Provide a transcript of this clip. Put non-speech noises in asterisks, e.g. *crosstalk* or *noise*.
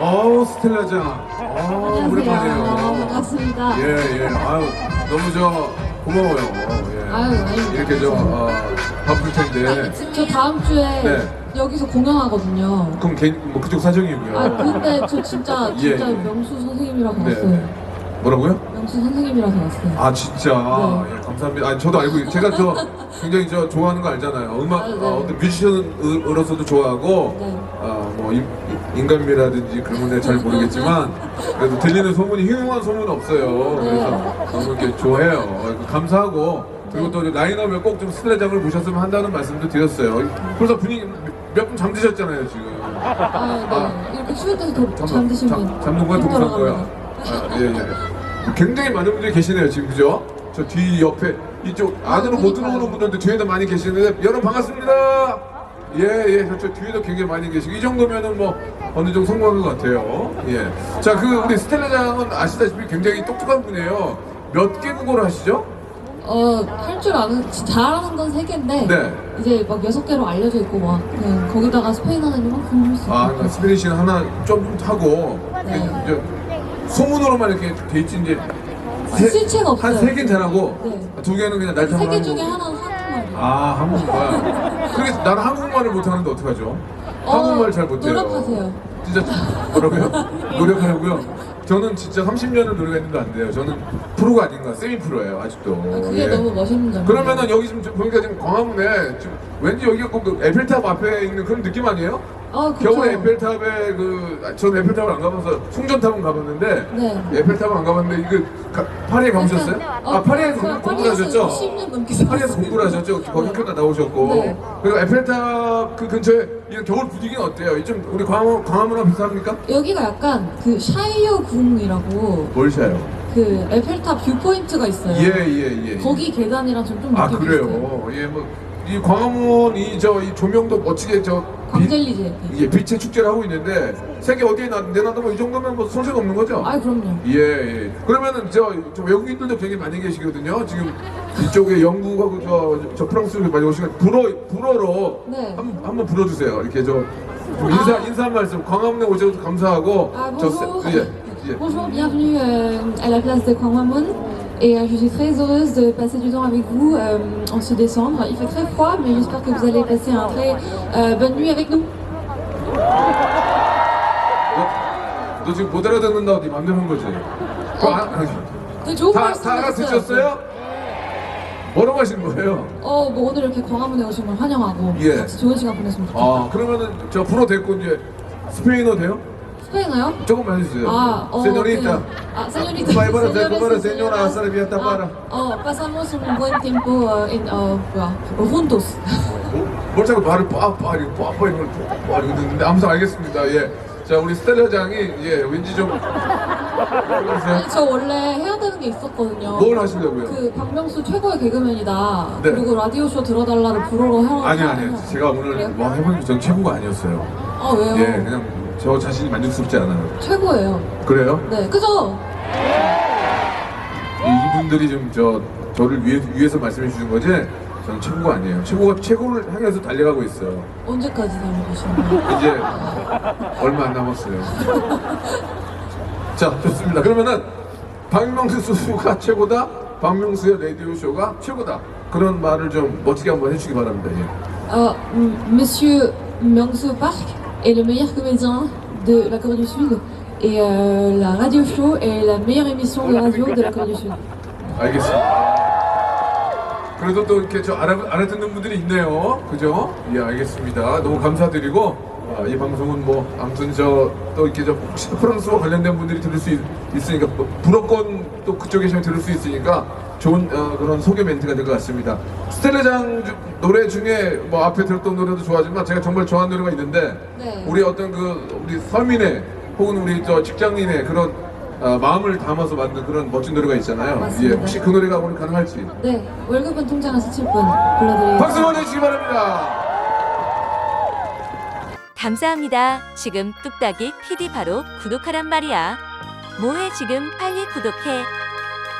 어우 스텔라장. 아 오랜만이에요. 반갑습니다. 예 예. 아유 너무 저 고마워요. 예. 아유. 이렇게 저 어, 바쁠 텐데. 저 다음 주에 네. 여기서 공연하거든요. 그럼 개인 뭐 그쪽 사정이고요. 아 근데 저 진짜 *laughs* 예, 진짜 예. 명수 선생님이라서 네. 왔어요. 뭐라고요? 명수 선생님이라서 왔어요. 아 진짜 네. 예, 감사합니다. 아 저도 알고 있- 제가 저 굉장히 저 좋아하는 거 알잖아요. 음악 아, 네. 어, 어떤 뮤지션으로서도 좋아하고 네. 아뭐 인간미라든지 그런 건 내가 잘 모르겠지만 그래도 들리는 소문이 흉흉한 소문은 없어요. 네. 그래서 너무 이렇게 좋아해요. 어, 감사하고 그리고 또 라인업에 꼭좀 스텔라장을 보셨으면 한다는 말씀도 드렸어요. 벌써 분위기 몇 분 잠드셨잖아요 지금. 아, 네. 이렇게 추울 때도 더 잠드시면 잠, 잠는 거야 동산 거야. 아, 예, 예. 굉장히 많은 분들이 계시네요 지금 그죠? 저 뒤 옆에 이쪽 안으로 못. 들어오는 분들도 뒤에도 많이 계시는데 여러분 반갑습니다. 예, 예, 저쪽 뒤에도 굉장히 많이 계시고 이 정도면은 뭐 어느 정도 성공한 것 같아요. 예. 자, 그 우리 스텔라장은 아시다시피 굉장히 똑똑한 분이에요. 몇 개 국어를 하시죠? 어, 할 줄 아는, 잘하는 건 세 개인데, 네. 이제 막 여섯 개로 알려져 있고, 막, 그냥 거기다가 스페인어는 이만큼 할수 아, 있고. 스페니쉬는 하나 좀 하고 네. 이제 소문으로만 이렇게 돼 있지 이제 실체가 없어요. 한 세 개는 잘하고 네. 두 개는 그냥 날타만 세개 하는 중에 거고. 하나는 한국말이에요. 아 한국말. 그래서 나는 한국말을 못하는데 어떡하죠? 한국말 잘 못해요. 노력하세요. 진짜 뭐라고요? 노력하려고요. 저는 진짜 30년을 노력했는데 안 돼요. 저는 프로가 아닌가 세미 프로예요 아직도. 아, 그게 예. 너무 멋있는 점이에요. 그러면은 여기 지금 보니까 지금 광화문에 지금 왠지 여기가 꼭그 에펠탑 앞에 있는 그런 느낌 아니에요? 아, 그쵸. 겨울에 에펠탑에 그 아, 저는 에펠탑을 안 가봐서 충전탑은 가봤는데 네. 에펠탑은 안 가봤는데 이거 가, 파리에 가보셨어요? 아 파리에서 제가 공- 공부를 하셨죠? 10년 넘게 살았어요. 파리에서 공부를 하셨죠? 거기 학교가 나오셨고 네. 그리고 에펠탑 그 근처에 이런 겨울 분위기는 어때요? 좀 우리 광화문 광화문하고 비슷합니까? 여기가 약간 그 샤이어 궁이라고 뭘 샤요? 그 에펠탑 뷰포인트가 있어요. 예예 예. 거기 계단이랑 좀, 좀 아 느낌 그래요? 비슷해요. 예 뭐 이 광화문 이 저 이 조명도 멋지게 저 빛- 광젤리제. 이게 빛의 축제를 하고 있는데 세계 어디에 나- 내놔도 뭐이 정도면 뭐 손색 없는 거죠? 아 그럼요. 예, 예. 그러면은 저, 저 외국인들도 굉장히 많이 계시거든요. 지금 이쪽에 영국하고 저, 저 프랑스로 많이 오시고 불어 불어로 네. 한, 한번 불어주세요. 이렇게 저좀 인사 아. 인사 한 말씀 광화문에 오셔서 감사하고 저 bonjour. 세- 예, *laughs* 예. Bonjour, bienvenue euh, à la place de Kwangwamun. Et euh, je suis très heureuse de passer du temps avec vous euh, en ce décembre. Il fait très froid, mais j'espère que vous allez passer un très euh, bonne nuit avec nous. 너, 너 지금 못 알아듣는다고 네 맘대로 한 거지? 그거 아- 네, 좋은 다, 말씀 다 알아듣셨어요? 뭐라고 하신 거예요? 어, 뭐 오늘 이렇게 광화문에 오신 걸 환영하고 예. 같이 좋은 시간 보냈으면 좋겠어요. 아 그러면은 저 불어 됐고 이제 스페인어 돼요? 스페인어요? 조금만 해주세요. Ah, oh, 세뇨리타. ok. Ah, señorita. Vai para Señores, para señoras. señora, hasta la fiesta para. Ah, oh, pasamos un buen tiempo uh, en, uh, 뭐야, juntos. 뭘 자꾸 말을 빠빠 이거 빠빠 이걸 빠빠 이거 듣는데 아무튼 알겠습니다. 예. 자 우리 스텔라장이 예 왠지 좀? 아니, 저 원래 해야 되는 게 있었거든요. 뭘 하시려고요? 그 박명수 최고의 개그맨이다. 네. 그리고 라디오 쇼 들어달라를 불어로 해라. 아니 아니 제가 오늘 그래요? 뭐 해보니까 전 최고가 아니었어요. 아 왜요? 예 그냥 저 자신이 만족스럽지 않아요. 최고예요. 그래요? 네, 그죠? 이- 이분들이 좀저 저를 위해 위해서 말씀해 주신 거지. 저는 최고가 아니에요. 최고가 최고를 향해서 달려가고 있어요. 언제까지 달려보시는 거예요? 이제 얼마 안 남았어요. 자, 좋습니다. 그러면은 박명수 수가 최고다. 박명수의 라디오 쇼가 최고다. 그런 말을 좀 멋지게 한번 해주시기 바랍니다. 예. Euh, m- Monsieur Myung-soo Park est le meilleur comédien de la Corée du Sud et euh, la radio show est la meilleure émission de radio de la Corée du Sud. 알겠습니다. 그래도 또 이렇게 저 알아, 알아듣는 분들이 있네요. 그죠? 예, 알겠습니다. 너무 감사드리고, 아, 이 방송은 뭐, 아무튼 저, 또 이렇게 저, 혹시 프랑스와 관련된 분들이 들을 수 있, 으니까 불어권 또 그쪽에 계시면 들을 수 있으니까 좋은 어, 그런 소개 멘트가 될 것 같습니다. 스텔레장 주- 노래 중에 뭐 앞에 들었던 노래도 좋아하지만 제가 정말 좋아하는 노래가 있는데, 네. 우리 어떤 그, 우리 서민의 혹은 우리 저 직장인의 그런 어, 마음을 담아서 만든 그런 멋진 노래가 있잖아요. 맞습니다. 예, 혹시 그 노래가 오늘 가능할지 네, 월급은 통장에 스칠 뿐 불러드리겠습니다. 박수 보내주시기 바랍니다. 감사합니다. 지금 뚝딱이 PD 바로 구독하란 말이야. 뭐해 지금 빨리 구독해.